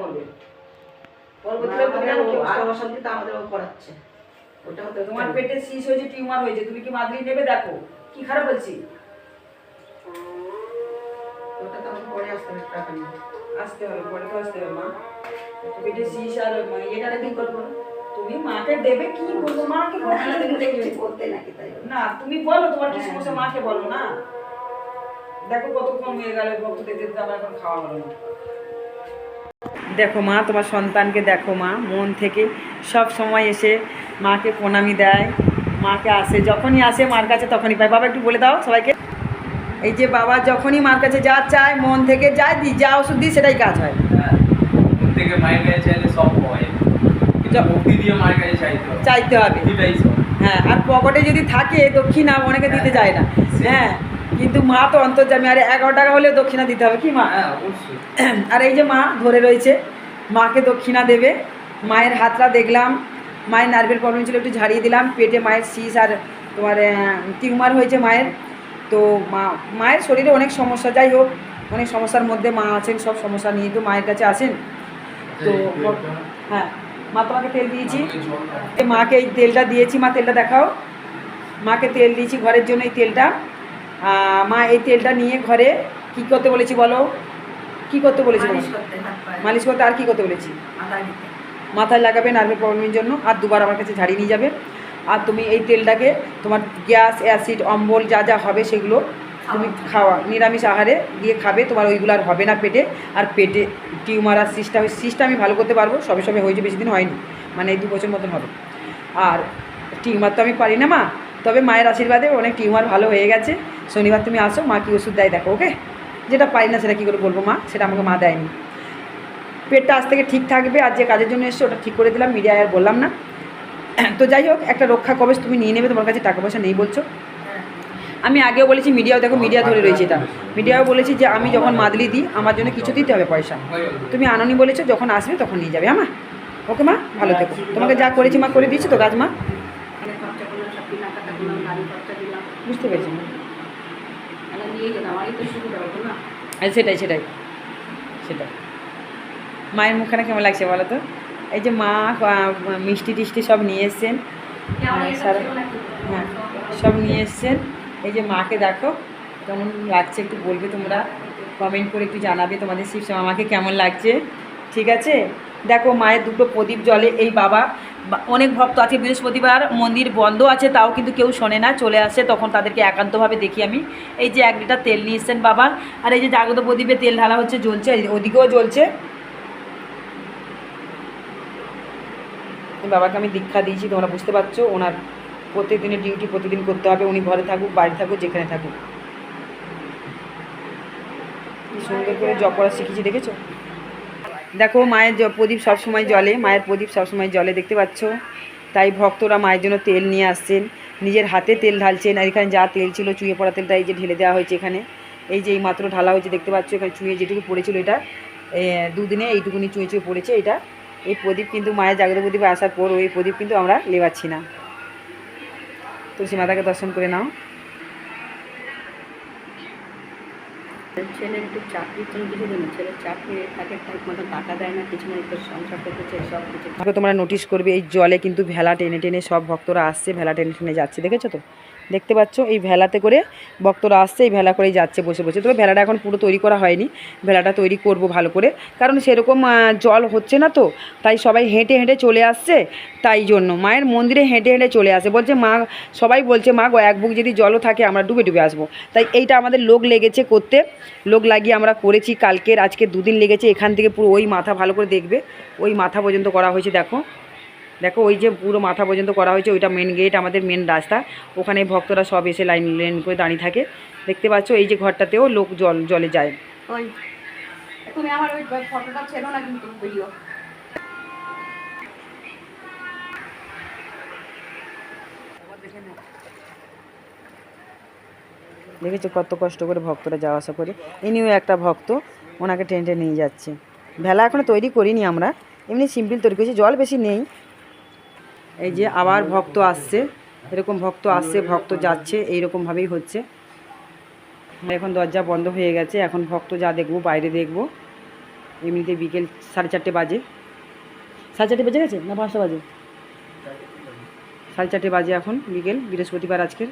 করবে। আর আমাদের করাচ্ছে। ওটা তোমার পেটে হয়েছে টিউমার হয়েছে তুমি কি নেবে দেখো। কি খারাপ বলছি? ওটা তো আমাকে পরে আসতে হবে টাকা নিয়ে। আসতে হবে পরে তো আসতে হবে মা। পেটে শীষ আর কি করব তুমি মাকে দেবে কি মাকে? নাকি তাই না তুমি বলো তোমার কি হ্যাঁ। সমস্যা? মাকে বলো না। দেখো কতক্ষণ হয়ে গেল ভক্ত দেখতে দেখতে আমার এখন খাওয়া হলো না। দেখো মা তোমার সন্তানকে দেখো মা মন থেকে সব সময় এসে মাকে প্রণামি দেয় মাকে আসে যখনই আসে মার কাছে তখনই পায়। বাবা একটু বলে দাও সবাইকে। এই যে বাবা যখনই মার কাছে যা চায় মন থেকে যা দি যা ওষুধ দিই সেটাই কাজ হয়। হ্যাঁ, হয় চাইতে হবে। চাইতে হবে। হ্যাঁ আর পকেটে যদি থাকে দক্ষিণা অনেকে দিতে চায় না। হ্যাঁ কিন্তু মা তো অন্তর্জামী আর এগারো টাকা হলেও দক্ষিণা দিতে হবে। কি মা? আর এই যে মা ধরে রয়েছে মাকে দক্ষিণা দেবে। মায়ের হাতটা দেখলাম মায়ের নার্ভের প্রবলেম ছিল একটু ঝাড়িয়ে দিলাম। পেটে মায়ের শীষ আর তোমার টিউমার হয়েছে মায়ের। তো মা মায়ের শরীরে অনেক সমস্যা যাই হোক অনেক সমস্যার মধ্যে মা আছেন সব সমস্যা নিয়ে তো মায়ের কাছে আসেন। তো হ্যাঁ মা তোমাকে তেল দিয়েছি। এই মাকে এই তেলটা দিয়েছি মা তেলটা দেখাও। মাকে তেল দিয়েছি ঘরের জন্য এই তেলটা। মা এই তেলটা নিয়ে ঘরে কি করতে বলেছি বলো? কি করতে বলেছি মালিশ করতে মালিশ করতে আর কি করতে বলেছি? মাথায় মাথায় লাগাবে নার্ভের প্রবলেমের জন্য আর দুবার আমার কাছে ঝাড়িয়ে নিয়ে যাবে। আর তুমি এই তেলটাকে তোমার গ্যাস অ্যাসিড অম্বল যা যা হবে সেগুলো তুমি খাওয়া নিরামিষ আহারে দিয়ে খাবে তোমার ওইগুলো আর হবে না পেটে। আর পেটে টিউমার আর সিস্টা সিস্টা আমি ভালো করতে পারব সবে সবে হয়েছে বেশি দিন হয়নি মানে এই দু বছর মতন হবে। আর টিউমার তো আমি পারি না মা তবে মায়ের আশীর্বাদে অনেক টিউমার ভালো হয়ে গেছে। শনিবার তুমি আসো মা কি ওষুধ দেয় দেখো ওকে যেটা পারি না সেটা কী করে বলব মা? সেটা আমাকে মা দেয়নি। পেটটা আজ থেকে ঠিক থাকবে আর যে কাজের জন্য এসছে ওটা ঠিক করে দিলাম মিডিয়ায় আর বললাম না। তো যাই হোক একটা রক্ষা কবচ তুমি নিয়ে নেবে তোমার কাছে টাকা পয়সা নেই বলছো। আমি আগেও বলেছি মিডিয়াও দেখো মিডিয়া ধরে রয়েছে এটা। মিডিয়াও বলেছি যে আমি যখন মাদলি দিই আমার জন্য কিছু দিতে হবে পয়সা। তুমি আননি বলেছ যখন আসবে তখন নিয়ে যাবে হ্যাঁ মা? ওকে মা ভালো থেকো। তোমাকে যা করেছি মা করে দিয়েছি তো গাছ মা। এখানে খরচা সেটাই সেটাই সেটাই। মায়ের মুখখানা কেমন লাগছে বলো তো? এই যে মা মিষ্টি টিষ্টি সব নিয়ে এসছেন। হ্যাঁ, সারা-। হ্যাঁ সব নিয়ে এসছেন। এই যে মাকে দেখো কেমন লাগছে একটু বলবে তোমরা? কমেন্ট করে একটু জানাবে তোমাদের শিব আমাকে কেমন লাগছে? ঠিক আছে? দেখো মায়ের দুটো প্রদীপ জলে এই বাবা অনেক ভক্ত আছে, বৃহস্পতিবার মন্দির বন্ধ আছে, তাও কিন্তু কেউ শোনে না, চলে আসে, তখন তাদেরকে একান্তভাবে দেখি আমি। এই যে এক লিটার তেল নিয়ে বাবা, আর এই যে জাগত প্রদীপে তেল ঢালা হচ্ছে, জ্বলছে ওদিকেও জ্বলছে। বাবাকে আমি দীক্ষা দিয়েছি, তোমরা বুঝতে পারছ, ওনার প্রত্যেকদিনের ডিউটি প্রতিদিন করতে হবে, উনি ঘরে থাকুক, বাড়ি থাকুক, যেখানে থাকুক। সুন্দর করে জপ করা শিখেছি, দেখেছ? দেখো, মায়ের প্রদীপ সবসময় জলে মায়ের প্রদীপ সবসময় জলে দেখতে পাচ্ছ? তাই ভক্তরা মায়ের জন্য তেল নিয়ে আসছেন। নিজের হাতে তেল ঢালছেন, আর এখানে যা তেল ছিল, চুয়ে পড়া তেলটা এই যে ঢেলে দেওয়া হয়েছে এখানে। এই যে এই মাত্র ঢালা হয়েছে, দেখতে পাচ্ছ? এখানে চুয়ে যেটুকু পড়েছিল এটা দুদিনে এইটুকুনি চুয়ে চুয়ে পড়েছে এটা। এই প্রদীপ কিন্তু মায়ের জাগ্রত প্রদীপে আসার পর ওই প্রদীপ কিন্তু আমরা লেবাচ্ছি না। তুলসী মাতাকে দর্শন করে নাও। ছেলের একটু চাকরির জন্য কিছু দিন ছেলের চাকরি তাকে ঠিক টাকা দেয় না, কিছু না, একটু সংসার করতেছে সব কিছু। তারপরে তোমরা নোটিশ করবে, এই জলে কিন্তু ভেলা টেনে টেনে সব ভক্তরা আসছে, ভেলা টেনে টেনে যাচ্ছে, দেখেছ তো? দেখতে পাচ্ছ, এই ভেলাতে করে ভক্তরা আসছে, এই ভেলা করেই যাচ্ছে, বসে বসে। তবে ভেলাটা এখন পুরো তৈরি করা হয়নি, ভেলাটা তৈরি করব ভালো করে, কারণ সেরকম জল হচ্ছে না তো, তাই সবাই হেঁটে হেঁটে চলে আসছে, তাই জন্য। মায়ের মন্দিরে হেঁটে হেঁটে চলে আসে, বলছে মা, সবাই বলছে, মা গো, এক বুক যদি জলও থাকে, আমরা ডুবে ডুবে আসব। তাই এইটা আমাদের লোক লেগেছে করতে লোক লাগিয়ে আমরা করেছি, কালকের, আজকে দুদিন লেগেছে, এখান থেকে পুরো ওই মাথা ভালো করে দেখবে। ওই মাথা পর্যন্ত করা হয়েছে, দেখো। দেখো, ওই যে পুরো মাথা পর্যন্ত করা হয়েছে, ওইটা মেন গেট আমাদের মেন রাস্তা। ওখানে ভক্তরা সব এসে লাইন লাইন করে দাঁড়িয়ে থাকে। দেখতে পাচ্ছ, এই যে ঘরটাতেও লোক জল, জলে যায়। তুমি আমার ওই ফটোটা ছিল না কিন্তু ভিডিও দেখেছ কত কষ্ট করে ভক্তরা যাওয়া আসা করে? ইনিও একটা ভক্ত ওনাকে টেনে নিয়ে যাচ্ছে। ভেলা এখনও তৈরি করিনি আমরা। এমনি সিম্পল তৈরি করেছি, জল বেশি নেই। এই যে আবার ভক্ত আসছে, এরকম ভক্ত আসছে, ভক্ত যাচ্ছে এইরকমভাবেই হচ্ছে। এখন দরজা বন্ধ হয়ে গেছে, এখন ভক্ত যা দেখব, বাইরে দেখব। এমনিতে বিকেল সাড়ে চারটে বাজে। সাড়ে চারটে বেজে গেছে না পাঁচটা বাজে? সাড়ে চারটে বাজে এখন বিকেল, বৃহস্পতিবার আজকের।